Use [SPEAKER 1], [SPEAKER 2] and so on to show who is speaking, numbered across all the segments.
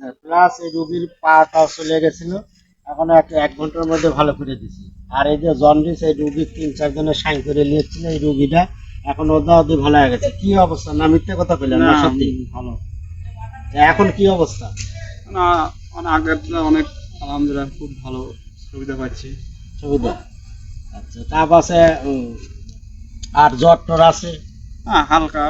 [SPEAKER 1] Plus এই রুগীর পাটা চলে গেছিল। এখন এক এক ঘণ্টার মধ্যে ভালো করে দিছি। আর এই যে জন্ডিস এই রুগী তিন চার জনের সাইন করে নিয়েছিল এই রুগীটা। এখন ওদা ওদি ভালো হয়ে গেছে। কি অবস্থা? না মিথ্যে কথা বললেন না সত্যি।
[SPEAKER 2] ভালো।
[SPEAKER 1] এখন কি অবস্থা?
[SPEAKER 2] না অনেক আগের অনেক আলহামদুলিল্লাহ খুব ভালো সুবিধা পাচ্ছি।
[SPEAKER 1] সুবিধা? আচ্ছা তার পাশে উম, আর জ্বর টর আছে?
[SPEAKER 2] হ্যাঁ হালকা।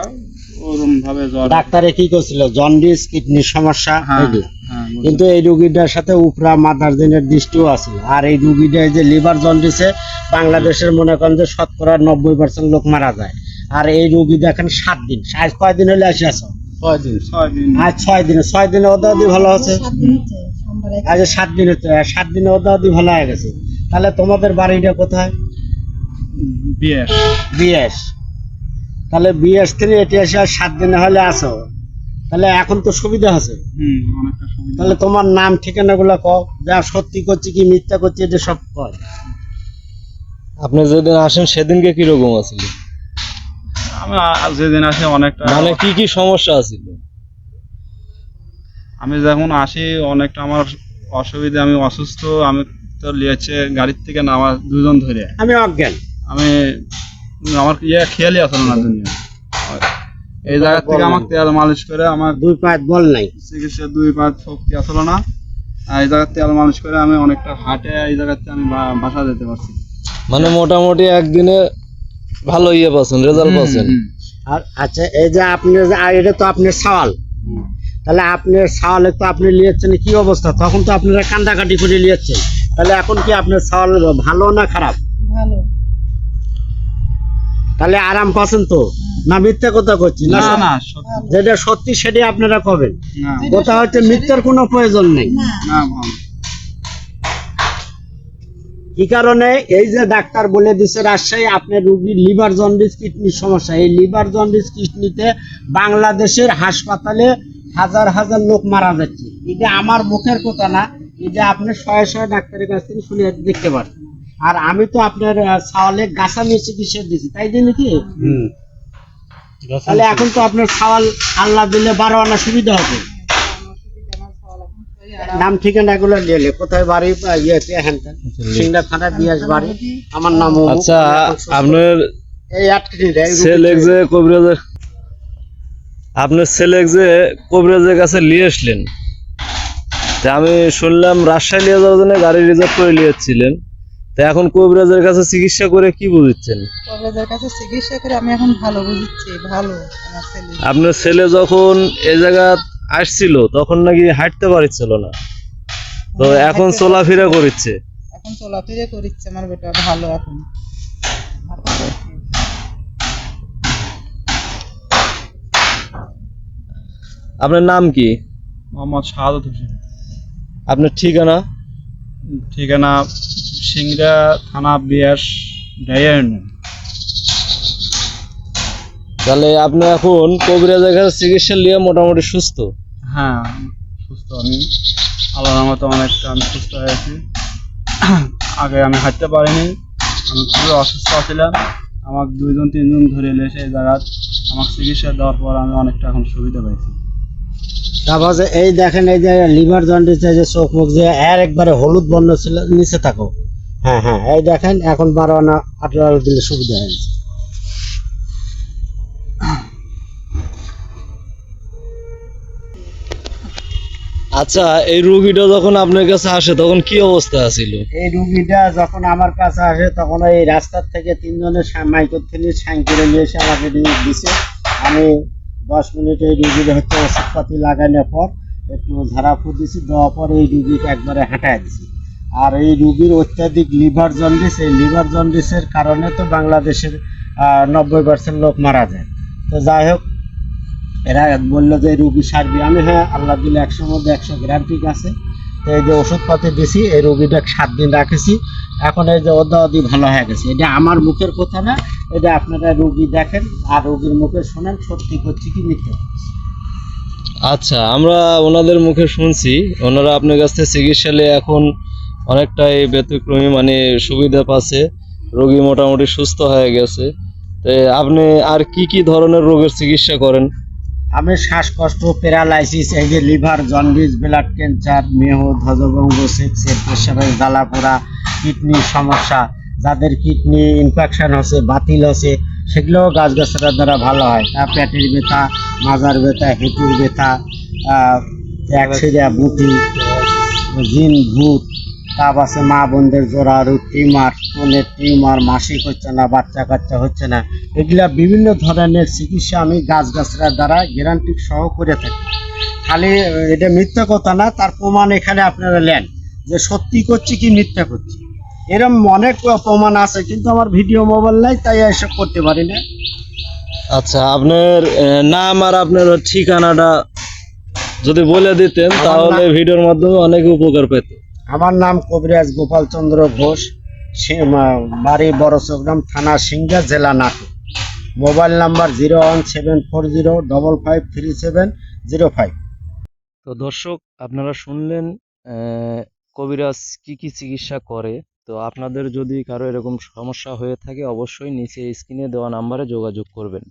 [SPEAKER 2] ওরকম ভাবে জ্বর
[SPEAKER 1] ডাক্তারে কি করছিল? জন্ডিস কিডনির সমস্যা
[SPEAKER 2] হ্যাঁ
[SPEAKER 1] এগুলো
[SPEAKER 2] হ্যাঁ।
[SPEAKER 1] কিন্তু এই রুগীটার সাথে উপরা মাদার দিনের দৃষ্টিও আছে। আর এই রুগীটা যে লিভার জন্ডিসে বাংলাদেশের মনে করেন যে শতকরা নব্বই পার্সেন্ট লোক মারা যায়। আর এই রুগী দেখেন সাত দিন। আজ কয়দিন হলে আসি আসো?
[SPEAKER 2] ছয় দিন ছয় দিন।
[SPEAKER 1] আজ ছয় দিনে। ছয় দিনে ওদা ভালো আছে? আজ সাত দিন হচ্ছে সাত দিনে ওদা ভালো হয়ে গেছে। তাহলে তোমাদের বাড়িটা কোথায়?
[SPEAKER 2] বিয়েস
[SPEAKER 1] বিএস। তাহলে বিএস থেকে এটি এসে আর সাত দিনে হলে আসো তাহলে এখন তো সুবিধা আছে
[SPEAKER 2] হুম সুবিধা।
[SPEAKER 1] তাহলে তোমার নাম ঠিকানাগুলো কও। যা সত্যি করছি কি মিথ্যা করছি এটা সব কয়
[SPEAKER 3] আপনি যেদিন আসেন সেদিনকে কীরকম আছিল?
[SPEAKER 2] আমি আ- যেদিন আসি অনেকটা
[SPEAKER 3] মানে কি কি সমস্যা আছিল?
[SPEAKER 2] আমি যখন আসি অনেকটা আমার অসুবিধা। আমি অসুস্থ আমি তো লিয়েছে গাড়ির থেকে নামা দুজন ধরে।
[SPEAKER 1] আমি অজ্ঞান।
[SPEAKER 2] আমি আমার ইয়ে খেয়ালই আসলো না দুনিয়া। এই জায়গা থেকে আমাকে তেল মালিশ করে আমার
[SPEAKER 1] দুই পাঁচ বল নাই।
[SPEAKER 2] চিকিৎসা দুই পাঁচ শক্তি আসলো না। এই জায়গার তেল মালিশ করে আমি অনেকটা হাটে এই জায়গাতে আমি বাসা যেতে পারছি।
[SPEAKER 3] মানে মোটামুটি একদিনে ভালো ইয়ে পাচ্ছেন রেজাল্ট পাচ্ছেন।
[SPEAKER 1] আর আচ্ছা এই যে আপনি যে আর এটা তো আপনার সওয়াল। তাহলে আপনার সওয়ালে তো আপনি নিয়েছেন কি অবস্থা? তখন তো আপনারা কান্দাকাটি করে নিয়েছেন তাহলে এখন কি আপনার সওয়াল ভালো না খারাপ?
[SPEAKER 4] ভালো।
[SPEAKER 1] তাহলে আরাম পাচ্ছেন তো? না মিথ্যা কথা করছি না
[SPEAKER 2] না
[SPEAKER 1] যেটা সত্যি সেটাই আপনারা কবেন।
[SPEAKER 2] না।
[SPEAKER 1] কথা হচ্ছে মিথ্যার কোনো প্রয়োজন নেই।
[SPEAKER 4] না।
[SPEAKER 2] না ভালো।
[SPEAKER 1] কি কারণে? এই যে ডাক্তার বলে দিছে রাজশাহী আপনার রুগীর লিভার জন্ডিস কিডনির সমস্যা। এই লিভার জন্ডিস কিডনিতে বাংলাদেশের হাসপাতালে হাজার হাজার লোক মারা যাচ্ছে। এটা আমার মুখের কথা না। এটা আপনি শয়ে শয়ে ডাক্তারের কাছ থেকে শুনে দেখতে পারেন আর আমি তো আপনার সাওয়ালে গাছামি চিকিৎসা দিছি তাই দিন কি? তাহলে এখন তো আপনার সাওয়াল আল্লাহ দিলে বারো আনা সুবিধা হবে। নাম ঠিকানা এগুলো নিয়ে কোথায় বাড়ি ইয়েতে হ্যান সিংড়া থানা বিয়াস বাড়ি। আমার নাম।
[SPEAKER 3] আচ্ছা আপনার
[SPEAKER 1] এই
[SPEAKER 3] ছেলে যে কবিরাজের আপনার ছেলে যে কবিরাজের কাছে নিয়ে আসলেন আমি শুনলাম রাজশাহী নিয়ে যাওয়ার জন্য গাড়ি রিজার্ভ করে নিয়েছিলেন তা এখন কবিরাজের কাছে চিকিৎসা করে কি বুঝছেন
[SPEAKER 4] কলেজের কাছে চিকিৎসা করে আমি এখন ভালো বুঝছি ভালো আমার ছেলে।
[SPEAKER 3] আপনার ছেলে যখন এ জায়গা আসছিল তখন নাকি হাঁটতে পারছিল না। তো এখন চলাফেরা করছে
[SPEAKER 4] এখন চলাফেরা করিচ্ছে আমার বেটা ভালো এখন।
[SPEAKER 3] আপনার নাম কি?
[SPEAKER 2] মোহাম্মদ শাহাদত হোসেন।
[SPEAKER 3] আপনার ঠিকানা?
[SPEAKER 2] ঠিকানা সিংড়া থানা বিয়াস ইউনিয়ন
[SPEAKER 3] তাহলে আপনি এখন কবিরাজের কাছে চিকিৎসা নিয়ে মোটামুটি সুস্থ?
[SPEAKER 2] হ্যাঁ সুস্থ আমি। আল্লাহর মতো অনেকটা আমি সুস্থ হয়ে আছি। আগে আমি হাঁটতে পারিনি। আমি খুবই অসুস্থ ছিলাম। আমাকে দুইজন তিনজন ধরে এলে সেই জায়গায় আমাকে চিকিৎসা দেওয়ার পর আমি অনেকটা এখন সুবিধা পাইছি।
[SPEAKER 1] তারপর এই দেখেন এই যে লিভার জন্ডিস যে চোখ মুখ যে এর একবারে হলুদ বর্ণ ছিল নিচে থাকো। হ্যাঁ হ্যাঁ। এই দেখেন এখন বারো আনা আঠারো দিলে সুবিধা হয়েছে
[SPEAKER 3] আচ্ছা এই রুগীটা যখন আপনার কাছে আসে তখন কি অবস্থা ছিল?
[SPEAKER 1] এই রুগীটা যখন আমার কাছে আসে তখন এই রাস্তার থেকে তিনজনের মাইকের থেকে সাইন করে নিয়ে এসে আমাকে দিয়ে দিছে। আমি দশ মিনিট এই রুগীর হচ্ছে ওষুধপাতি লাগানোর পর একটু ঝাড়াফু দিছি দেওয়ার পর এই রুগীকে একবারে হাঁটায় দিছি। আর এই রুগীর অত্যাধিক লিভার জন্ডিস, এই লিভার জন্ডিসের কারণে তো বাংলাদেশের নব্বই পার্সেন্ট লোক মারা যায়। তো যাই হোক, এরা বলল যে রুগী সারবি। আমি হ্যাঁ আল্লাহ দিলে একশোর মধ্যে একশো গ্যারান্টি আছে। তো এই যে ওষুধপাতি দিছি, এই রোগীটা সাত দিন রাখেছি। এখন এই যে ওদি ভালো হয়ে গেছে। এটা আমার মুখের কথা না, এটা আপনারা রুগী দেখেন আর রুগীর মুখে শোনেন, সত্যি করছি কি মিথ্যে।
[SPEAKER 3] আচ্ছা আমরা ওনাদের মুখে শুনছি। ওনারা আপনার কাছ থেকে চিকিৎসা নিয়ে এখন অনেকটাই ব্যতিক্রমী মানে সুবিধা পাচ্ছে। রোগী মোটামুটি সুস্থ হয়ে গেছে। তো আপনি আর কি কি ধরনের রোগের চিকিৎসা করেন?
[SPEAKER 1] আমি শ্বাসকষ্ট, প্যারালাইসিস, এই যে লিভার, জন্ডিস, ব্লাড ক্যান্সার, মেহ ধ্বজভঙ্গ সেক্সের পেশাবের জ্বালাপোড়া কিডনির সমস্যা, যাদের কিডনি ইনফেকশন হচ্ছে, বাতিল হচ্ছে, সেগুলোও গাছগাছড়ার দ্বারা ভালো হয়। তা পেটের ব্যথা, মাজার ব্যথা, হেঁটুর ব্যথা একসিরিয়া বুটি, জিন, ভূত তাপ আছে মা বোনদের জোড়ারু টিউমার কোনের টিউমার মাসিক হচ্ছে না বাচ্চা কাচ্চা হচ্ছে না। এগুলা বিভিন্ন ধরনের চিকিৎসা আমি গাছ গাছগাছড়ার দ্বারা গ্যারান্টি সহ করে থাকি। খালি এটা মিথ্যা কথা না তার প্রমাণ এখানে আপনারা নেন যে সত্যি করছি কি মিথ্যা করছি। এরকম অনেক প্রমাণ আছে কিন্তু আমার ভিডিও মোবাইল নাই তাই এসব করতে পারি না।
[SPEAKER 3] আচ্ছা আপনার নাম আর আপনার ঠিকানাটা যদি বলে দিতেন তাহলে ভিডিওর মাধ্যমে অনেক উপকার পেত।
[SPEAKER 1] আমার নাম কবিরাজ গোপাল চন্দ্র ঘোষ বাড়ি বড় চৌগ্রাম থানা সিংহা জেলা নাটক mobile number zero one seven four zero double five three seven zero five.
[SPEAKER 3] তো দর্শক, আপনারা শুনলেন কবিরাজ কি কি চিকিৎসা করে। তো আপনাদের যদি কারও এরকম সমস্যা হয়ে থাকে, অবশ্যই নিচে স্ক্রিনে দেওয়া নাম্বারে যোগাযোগ করবেন।